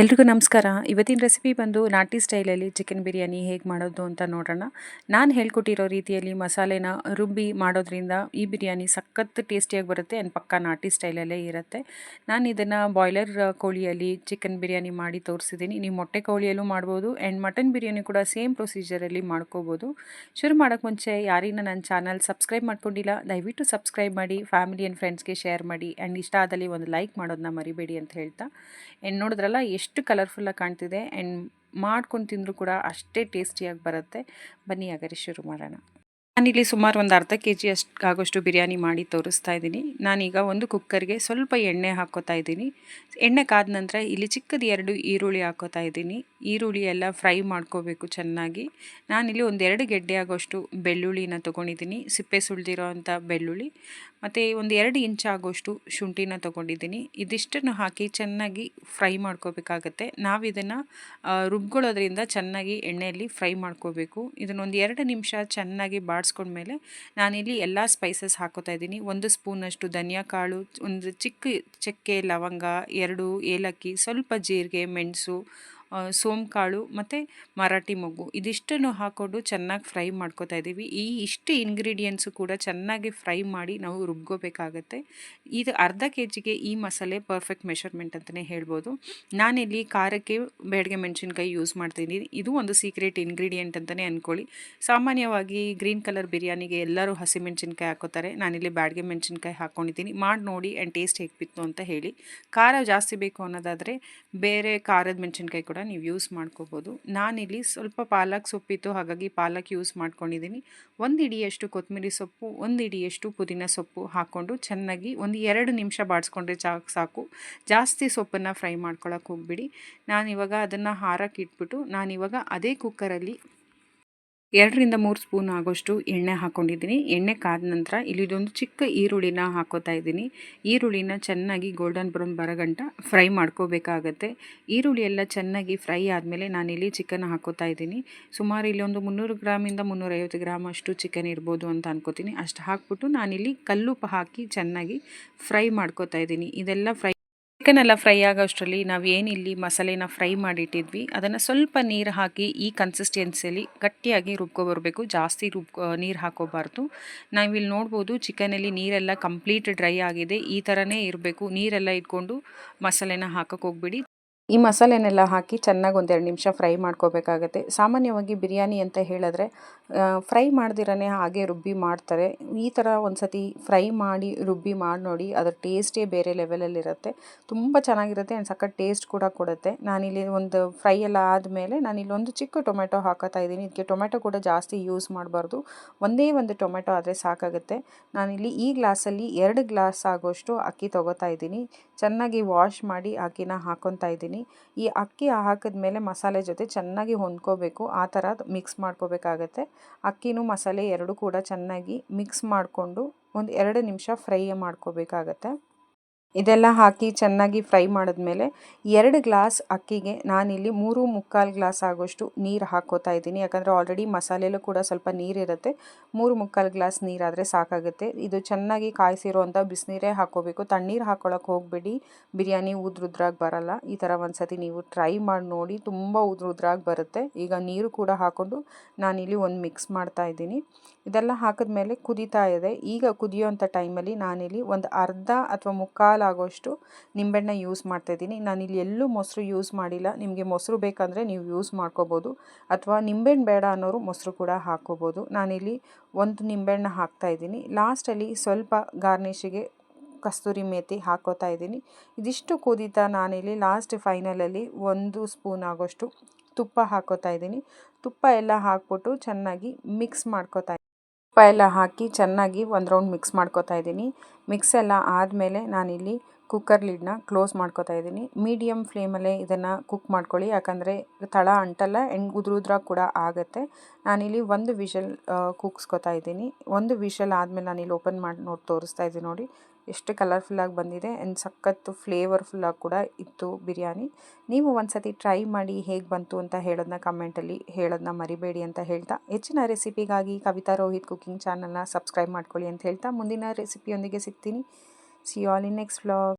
ಎಲ್ರಿಗೂ ನಮಸ್ಕಾರ. ಇವತ್ತಿನ ರೆಸಿಪಿ ಬಂದು ನಾಟಿ ಸ್ಟೈಲಲ್ಲಿ ಚಿಕನ್ ಬಿರಿಯಾನಿ ಹೇಗೆ ಮಾಡೋದು ಅಂತ ನೋಡೋಣ. ನಾನು ಹೇಳ್ಕೊಟ್ಟಿರೋ ರೀತಿಯಲ್ಲಿ ಮಸಾಲೆನ ರುಬ್ಬಿ ಮಾಡೋದ್ರಿಂದ ಈ ಬಿರಿಯಾನಿ ಸಖತ್ ಟೇಸ್ಟಿಯಾಗಿ ಬರುತ್ತೆ ಆ್ಯಂಡ್ ಪಕ್ಕ ನಾಟಿ ಸ್ಟೈಲಲ್ಲೇ ಇರುತ್ತೆ. ನಾನು ಇದನ್ನು ಬಾಯ್ಲರ್ ಕೋಳಿಯಲ್ಲಿ ಚಿಕನ್ ಬಿರಿಯಾನಿ ಮಾಡಿ ತೋರಿಸಿದ್ದೀನಿ ನೀವು ಮೊಟ್ಟೆ ಕೋಳಿಯಲ್ಲೂ ಮಾಡ್ಬೋದು ಆ್ಯಂಡ್ ಮಟನ್ ಬಿರಿಯಾನಿ ಕೂಡ ಸೇಮ್ ಪ್ರೊಸೀಜರಲ್ಲಿ ಮಾಡ್ಕೋಬೋದು. ಶುರು ಮಾಡೋಕ್ಕೆ ಮುಂಚೆ ಯಾರಿನ ನನ್ನ ಚಾನಲ್ ಸಬ್ಸ್ಕ್ರೈಬ್ ಮಾಡ್ಕೊಂಡಿಲ್ಲ, ದಯವಿಟ್ಟು ಸಬ್ಸ್ಕ್ರೈಬ್ ಮಾಡಿ ಫ್ಯಾಮಿಲಿ ಆ್ಯಂಡ್ ಫ್ರೆಂಡ್ಸ್ಗೆ ಶೇರ್ ಮಾಡಿ ಆ್ಯಂಡ್ ಇಷ್ಟ ಆದಲ್ಲಿ ಒಂದು ಲೈಕ್ ಮಾಡೋದನ್ನ ಮರಿಬೇಡಿ ಅಂತ ಹೇಳ್ತಾ. ಆ್ಯಂಡ್ ನೋಡಿದ್ರಲ್ಲ, ಎಷ್ಟು ಕಲರ್ಫುಲ್ಲಾಗಿ ಕಾಣ್ತಿದೆ. ಆ್ಯಂಡ್ ಮಾಡ್ಕೊಂಡು ತಿಂದರೂ ಕೂಡ ಅಷ್ಟೇ ಟೇಸ್ಟಿಯಾಗಿ ಬರುತ್ತೆ. ಬನ್ನಿ ಹಾಗಾದ್ರೆ ಶುರು ಮಾಡೋಣ. ನಾನಿಲ್ಲಿ ಸುಮಾರು ಒಂದು ಅರ್ಧ ಕೆ ಜಿ ಅಷ್ಟು ಆಗೋಷ್ಟು ಬಿರಿಯಾನಿ ಮಾಡಿ ತೋರಿಸ್ತಾ ಇದ್ದೀನಿ. ನಾನೀಗ ಒಂದು ಕುಕ್ಕರ್ಗೆ ಸ್ವಲ್ಪ ಎಣ್ಣೆ ಹಾಕೋತಾ ಇದ್ದೀನಿ. ಎಣ್ಣೆ ಕಾದ ನಂತರ ಇಲ್ಲಿ ಚಿಕ್ಕದು ಎರಡು ಈರುಳ್ಳಿ ಹಾಕೋತಾ ಇದ್ದೀನಿ. ಈರುಳ್ಳಿ ಎಲ್ಲ ಫ್ರೈ ಮಾಡ್ಕೋಬೇಕು ಚೆನ್ನಾಗಿ. ನಾನಿಲ್ಲಿ ಒಂದೆರಡು ಗೆಡ್ಡೆ ಆಗೋಷ್ಟು ಬೆಳ್ಳುಳ್ಳಿನ ತೊಗೊಂಡಿದ್ದೀನಿ. ಸಿಪ್ಪೆ ಸುಳಿದಿರೋ ಅಂಥ ಬೆಳ್ಳುಳ್ಳಿ. ಮತ್ತು ಒಂದು ಎರಡು ಇಂಚ್ ಆಗೋಷ್ಟು ಶುಂಠಿನ ತೊಗೊಂಡಿದ್ದೀನಿ. ಇದಿಷ್ಟನ್ನು ಹಾಕಿ ಚೆನ್ನಾಗಿ ಫ್ರೈ ಮಾಡ್ಕೋಬೇಕಾಗತ್ತೆ. ನಾವು ಇದನ್ನು ರುಬ್ಕೊಳ್ಳೋದ್ರಿಂದ ಚೆನ್ನಾಗಿ ಎಣ್ಣೆಯಲ್ಲಿ ಫ್ರೈ ಮಾಡ್ಕೋಬೇಕು. ಇದನ್ನೊಂದು ಎರಡು ನಿಮಿಷ ಚೆನ್ನಾಗಿ ಬಾಡಿಸ್ಕೊಂಡ್ಮೇಲೆ ನಾನಿಲ್ಲಿ ಎಲ್ಲ ಸ್ಪೈಸಸ್ ಹಾಕೋತಾ ಇದ್ದೀನಿ. ಒಂದು ಸ್ಪೂನಷ್ಟು ಧನಿಯಾ ಕಾಳು, ಒಂದು ಚಿಕ್ಕ ಚಕ್ಕೆ, ಲವಂಗ, ಎರಡು ಏಲಕ್ಕಿ, ಸ್ವಲ್ಪ ಜೀರಿಗೆ, ಮೆಣಸು ಸೋಂಕಾಳು ಮತ್ತು ಮರಾಠಿ ಮೊಗ್ಗು. ಇದಿಷ್ಟನ್ನು ಹಾಕ್ಕೊಂಡು ಚೆನ್ನಾಗಿ ಫ್ರೈ ಮಾಡ್ಕೋತಾ ಇದ್ದೀವಿ. ಈ ಇಷ್ಟು ಇಂಗ್ರೀಡಿಯೆಂಟ್ಸು ಕೂಡ ಚೆನ್ನಾಗಿ ಫ್ರೈ ಮಾಡಿ ನಾವು ರುಬ್ಕೋಬೇಕಾಗತ್ತೆ. ಇದು ಅರ್ಧ ಕೆ ಜಿಗೆ ಈ ಮಸಾಲೆ ಪರ್ಫೆಕ್ಟ್ ಮೆಷರ್ಮೆಂಟ್ ಅಂತಲೇ ಹೇಳ್ಬೋದು. ನಾನಿಲ್ಲಿ ಖಾರಕ್ಕೆ ಬೇಡಿಗೆ ಮೆಣಸಿನ್ಕಾಯಿ ಯೂಸ್ ಮಾಡ್ತೀನಿ. ಇದು ಒಂದು ಸೀಕ್ರೆಟ್ ಇಂಗ್ರೀಡಿಯೆಂಟ್ ಅಂತಲೇ ಅಂದ್ಕೊಳ್ಳಿ ಸಾಮಾನ್ಯವಾಗಿ ಗ್ರೀನ್ ಕಲರ್ ಬಿರಿಯಾನಿಗೆ ಎಲ್ಲರೂ ಹಸಿಮೆಣಸಿನ್ಕಾಯಿ ಹಾಕೋತಾರೆ. ನಾನಿಲ್ಲಿ ಬ್ಯಾಡಿಗೆ ಮೆಣಸಿನ್ಕಾಯಿ ಹಾಕ್ಕೊಂಡಿದ್ದೀನಿ ಮಾಡಿ ನೋಡಿ ಆ್ಯಂಡ್ ಟೇಸ್ಟ್ ಹೇಗೆ ಬಿತ್ತು ಅಂತ ಹೇಳಿ. ಖಾರ ಜಾಸ್ತಿ ಬೇಕು ಅನ್ನೋದಾದರೆ ಬೇರೆ ಖಾರದ ಮೆಣಸಿನ್ಕಾಯಿ ಕೂಡ ನೀವು ಯೂಸ್ ಮಾಡ್ಕೋಬೋದು. ನಾನಿಲ್ಲಿ ಸ್ವಲ್ಪ ಪಾಲಕ್ ಸೊಪ್ಪಿತ್ತು, ಹಾಗಾಗಿ ಪಾಲಕ್ ಯೂಸ್ ಮಾಡ್ಕೊಂಡಿದ್ದೀನಿ. ಒಂದು ಇಡಿಯಷ್ಟು ಕೊತ್ತಂಬರಿ ಸೊಪ್ಪು, ಒಂದು ಇಡಿಯಷ್ಟು ಪುದೀನ ಸೊಪ್ಪು ಹಾಕ್ಕೊಂಡು ಚೆನ್ನಾಗಿ ಒಂದು ಎರಡು ನಿಮಿಷ ಬಾಡಿಸ್ಕೊಂಡ್ರೆ ಚಾಕ್ ಸಾಕು. ಜಾಸ್ತಿ ಸೊಪ್ಪನ್ನು ಫ್ರೈ ಮಾಡ್ಕೊಳಕ್ಕೆ ಹೋಗ್ಬಿಡಿ. ನಾನಿವಾಗ ಅದನ್ನು ಹಾರಕ್ಕೆ ಇಟ್ಬಿಟ್ಟು ನಾನಿವಾಗ ಅದೇ ಕುಕ್ಕರಲ್ಲಿ ಎರಡರಿಂದ ಮೂರು ಸ್ಪೂನ್ ಆಗೋಷ್ಟು ಎಣ್ಣೆ ಹಾಕ್ಕೊಂಡಿದ್ದೀನಿ ಎಣ್ಣೆ ಕಾದ ನಂತರ ಇಲ್ಲಿದೊಂದು ಚಿಕ್ಕ ಈರುಳ್ಳಿನ ಹಾಕೋತಾ ಇದ್ದೀನಿ. ಈರುಳ್ಳಿನ ಚೆನ್ನಾಗಿ ಗೋಲ್ಡನ್ ಬ್ರೌನ್ ಬರಗಂಟ ಫ್ರೈ ಮಾಡ್ಕೋಬೇಕಾಗತ್ತೆ. ಈರುಳ್ಳಿ ಎಲ್ಲ ಚೆನ್ನಾಗಿ ಫ್ರೈ ಆದಮೇಲೆ ನಾನಿಲ್ಲಿ ಚಿಕನ್ ಹಾಕೋತಾ ಇದ್ದೀನಿ. ಸುಮಾರು ಇಲ್ಲಿ ಒಂದು ಮುನ್ನೂರು ಗ್ರಾಮಿಂದ ಮುನ್ನೂರೈವತ್ತು ಗ್ರಾಮ್ ಅಷ್ಟು ಚಿಕನ್ ಇರ್ಬೋದು ಅಂತ ಅನ್ಕೋತೀನಿ. ಅಷ್ಟು ಹಾಕ್ಬಿಟ್ಟು ನಾನಿಲ್ಲಿ ಕಲ್ಲುಪ್ಪು ಹಾಕಿ ಚೆನ್ನಾಗಿ ಫ್ರೈ ಮಾಡ್ಕೋತಾ ಇದ್ದೀನಿ. ಇದೆಲ್ಲ ಫ್ರೈ ಚಿಕನ್ ಎಲ್ಲ ಫ್ರೈ ಆಗೋಷ್ಟರಲ್ಲಿ ನಾವು ಇಲ್ಲಿ ಮಸಾಲೆನ ಫ್ರೈ ಮಾಡಿಟ್ಟಿದ್ವಿ, ಅದನ್ನು ಸ್ವಲ್ಪ ನೀರು ಹಾಕಿ ಈ ಕನ್ಸಿಸ್ಟೆನ್ಸಿಯಲ್ಲಿ ಗಟ್ಟಿಯಾಗಿ ರುಬ್ಕೊಬರ್ಬೇಕು ಜಾಸ್ತಿ ರುಬ್ ನೀರು ಹಾಕೋಬಾರ್ದು. ನಾವಿಲ್ಲಿ ನೋಡ್ಬೋದು ಚಿಕನಲ್ಲಿ ನೀರೆಲ್ಲ ಕಂಪ್ಲೀಟ್ ಡ್ರೈ ಆಗಿದೆ, ಈ ಥರನೇ ಇರಬೇಕು, ನೀರೆಲ್ಲ ಇಟ್ಕೊಂಡು ಮಸಾಲೆನ ಹಾಕೋಕೆ ಹೋಗ್ಬಿಡಿ. ಈ ಮಸಾಲೆನೆಲ್ಲ ಹಾಕಿ ಚೆನ್ನಾಗಿ ಒಂದೆರಡು ನಿಮಿಷ ಫ್ರೈ ಮಾಡ್ಕೋಬೇಕಾಗತ್ತೆ. ಸಾಮಾನ್ಯವಾಗಿ ಬಿರಿಯಾನಿ ಅಂತ ಹೇಳಿದ್ರೆ ಫ್ರೈ ಮಾಡ್ದಿರೇ ಹಾಗೆ ರುಬ್ಬಿ ಮಾಡ್ತಾರೆ. ಈ ಥರ ಒಂದು ಸತಿ ಫ್ರೈ ಮಾಡಿ, ರುಬ್ಬಿ ಮಾಡಿ ನೋಡಿ, ಅದರ ಟೇಸ್ಟೇ ಬೇರೆ ಲೆವೆಲಲ್ಲಿರುತ್ತೆ ತುಂಬ ಚೆನ್ನಾಗಿರುತ್ತೆ ಆ್ಯಂಡ್ ಸಖತ್ ಟೇಸ್ಟ್ ಕೂಡ ಕೊಡುತ್ತೆ. ನಾನಿಲ್ಲಿ ಒಂದು ಫ್ರೈ ಎಲ್ಲ ಆದಮೇಲೆ ನಾನಿಲ್ಲೊಂದು ಚಿಕ್ಕ ಟೊಮೆಟೊ ಹಾಕೋತಾ ಇದ್ದೀನಿ. ಇದಕ್ಕೆ ಟೊಮೆಟೊ ಕೂಡ ಜಾಸ್ತಿ ಯೂಸ್ ಮಾಡಬಾರ್ದು. ಒಂದೇ ಒಂದು ಟೊಮೆಟೊ ಆದರೆ ಸಾಕಾಗುತ್ತೆ. ನಾನಿಲ್ಲಿ ಈ ಗ್ಲಾಸಲ್ಲಿ ಎರಡು ಗ್ಲಾಸ್ ಆಗೋಷ್ಟು ಅಕ್ಕಿ ತೊಗೋತಾ ಇದ್ದೀನಿ. ಚೆನ್ನಾಗಿ ವಾಶ್ ಮಾಡಿ ಅಕ್ಕಿನ ಹಾಕೊತಾ ಇದ್ದೀನಿ. ಈ ಅಕ್ಕಿ ಹಾಕಿದ ಮೇಲೆ ಮಸಾಲೆ ಜೊತೆ ಚೆನ್ನಾಗಿ ಹೊಂದ್ಕೋಬೇಕು. ಆ ಥರ ಮಿಕ್ಸ್ ಮಾಡ್ಕೋಬೇಕಾಗತ್ತೆ. ಅಕ್ಕಿನೂ ಮಸಾಲೆ ಎರಡೂ ಕೂಡ ಚೆನ್ನಾಗಿ ಮಿಕ್ಸ್ ಮಾಡಿಕೊಂಡು ಒಂದು ಎರಡು ನಿಮಿಷ ಫ್ರೈ ಮಾಡ್ಕೋಬೇಕಾಗತ್ತೆ. ಇದೆಲ್ಲ ಹಾಕಿ ಚೆನ್ನಾಗಿ ಫ್ರೈ ಮಾಡಿದ್ಮೇಲೆ ಎರಡು ಗ್ಲಾಸ್ ಅಕ್ಕಿಗೆ ನಾನಿಲ್ಲಿ ಮೂರು ಮುಕ್ಕಾಲು ಗ್ಲಾಸ್ ಆಗೋಷ್ಟು ನೀರು ಹಾಕೋತಾ ಇದ್ದೀನಿ. ಯಾಕಂದರೆ ಆಲ್ರೆಡಿ ಮಸಾಲೆಯಲ್ಲೂ ಕೂಡ ಸ್ವಲ್ಪ ನೀರಿರುತ್ತೆ. ಮೂರು ಮುಕ್ಕಾಲು ಗ್ಲಾಸ್ ನೀರಾದರೆ ಸಾಕಾಗುತ್ತೆ. ಇದು ಚೆನ್ನಾಗಿ ಕಾಯಿಸಿರುವಂಥ ಬಿಸಿನೀರೇ ಹಾಕೋಬೇಕು ತಣ್ಣೀರು ಹಾಕೊಳ್ಳೋಕೆ ಹೋಗಬೇಡಿ. ಬಿರಿಯಾನಿ ಉದ್ರುದ್ರಾಗಿ ಬರಲ್ಲ. ಈ ಥರ ಒಂದು ನೀವು ಟ್ರೈ ಮಾಡಿ ನೋಡಿ. ತುಂಬ ಉದ್ರುದ್ರಾಗಿ ಬರುತ್ತೆ. ಈಗ ನೀರು ಕೂಡ ಹಾಕ್ಕೊಂಡು ನಾನಿಲ್ಲಿ ಒಂದು ಮಿಕ್ಸ್ ಮಾಡ್ತಾ ಇದ್ದೀನಿ. ಇದೆಲ್ಲ ಹಾಕಿದ್ಮೇಲೆ ಕುದೀತಾ ಇದೆ. ಈಗ ಕುದಿಯೋಂಥ ಟೈಮಲ್ಲಿ ನಾನಿಲ್ಲಿ ಒಂದು ಅರ್ಧ ಅಥವಾ ಮುಕ್ಕಾಲು ಆಗೋಷ್ಟು ನಿಂಬೆಹಣ್ಣ ಯೂಸ್ ಮಾಡ್ತಾಯಿದ್ದೀನಿ ಇಲ್ಲಿ ಎಲ್ಲೂ ಮೊಸರು ಯೂಸ್ ಮಾಡಿಲ್ಲ. ನಿಮಗೆ ಮೊಸರು ಬೇಕಂದರೆ ನೀವು ಯೂಸ್ ಮಾಡ್ಕೋಬೋದು. ಅಥವಾ ನಿಂಬೆಹಣ್ಣು ಬೇಡ ಅನ್ನೋರು ಮೊಸರು ಕೂಡ ಹಾಕ್ಕೋಬೋದು. ನಾನಿಲ್ಲಿ ಒಂದು ನಿಂಬೆಹಣ್ಣು ಹಾಕ್ತಾಯಿದ್ದೀನಿ ಲಾಸ್ಟಲ್ಲಿ ಸ್ವಲ್ಪ ಗಾರ್ನಿಷಿಗೆ ಕಸ್ತೂರಿ ಮೇತಿ ಹಾಕೋತಾ ಇದ್ದೀನಿ. ಇದಿಷ್ಟು ಕುದೀತಾ ನಾನಿಲ್ಲಿ ಲಾಸ್ಟ್ ಫೈನಲಲ್ಲಿ ಒಂದು ಸ್ಪೂನ್ ಆಗೋಷ್ಟು ತುಪ್ಪ ಹಾಕೋತಾ ಇದ್ದೀನಿ. ತುಪ್ಪ ಎಲ್ಲ ಹಾಕ್ಬಿಟ್ಟು ಚೆನ್ನಾಗಿ ಮಿಕ್ಸ್ ಮಾಡ್ಕೋತಾ ತುಪ್ಪ ಎಲ್ಲ ಹಾಕಿ ಚೆನ್ನಾಗಿ ಒಂದು ರೌಂಡ್ ಮಿಕ್ಸ್ ಮಾಡ್ಕೋತಾ ಇದ್ದೀನಿ. ಮಿಕ್ಸ್ ಎಲ್ಲ ಆದಮೇಲೆ ನಾನಿಲ್ಲಿ ಕುಕ್ಕರ್ ಲಿಡ್ನ ಕ್ಲೋಸ್ ಮಾಡ್ಕೋತಾ ಇದ್ದೀನಿ. ಮೀಡಿಯಮ್ ಫ್ಲೇಮಲ್ಲೇ ಇದನ್ನು ಕುಕ್ ಮಾಡ್ಕೊಳ್ಳಿ. ಯಾಕಂದರೆ ತಳ ಅಂಟಲ್ಲ ಆ್ಯಂಡ್ ಉದುರುದ್ರ ಕೂಡ ಆಗುತ್ತೆ. ನಾನಿಲ್ಲಿ ಒಂದು ವಿಷಲ್ ಕುಕ್ಸ್ಕೊತಾ ಇದ್ದೀನಿ. ಒಂದು ವಿಷಲ್ ಆದಮೇಲೆ ನಾನಿಲ್ಲಿ ಓಪನ್ ಮಾಡಿ, ನೋಡಿ, ತೋರಿಸ್ತಾ ಇದ್ದೀನಿ ನೋಡಿ. ಎಷ್ಟು ಕಲರ್ಫುಲ್ಲಾಗಿ ಬಂದಿದೆ ಆ್ಯಂಡ್ ಸಖತ್ತು ಫ್ಲೇವರ್ಫುಲ್ಲಾಗಿ ಕೂಡ ಇತ್ತು ಬಿರಿಯಾನಿ. ನೀವು ಒಂದು ಸತಿ ಟ್ರೈ ಮಾಡಿ ಹೇಗೆ ಬಂತು ಅಂತ ಹೇಳೋದನ್ನ ಕಮೆಂಟಲ್ಲಿ ಹೇಳೋದನ್ನ ಮರಿಬೇಡಿ ಅಂತ ಹೇಳ್ತಾ. ಹೆಚ್ಚಿನ ರೆಸಿಪಿಗಾಗಿ ಕವಿತಾ ರೋಹಿತ್ ಕುಕಿಂಗ್ ಚಾನಲ್ನ ಸಬ್ಸ್ಕ್ರೈಬ್ ಮಾಡ್ಕೊಳ್ಳಿ ಅಂತ ಹೇಳ್ತಾ. ಮುಂದಿನ ರೆಸಿಪಿಯೊಂದಿಗೆ ಸಿಗ್ತೀನಿ. See all in next vlog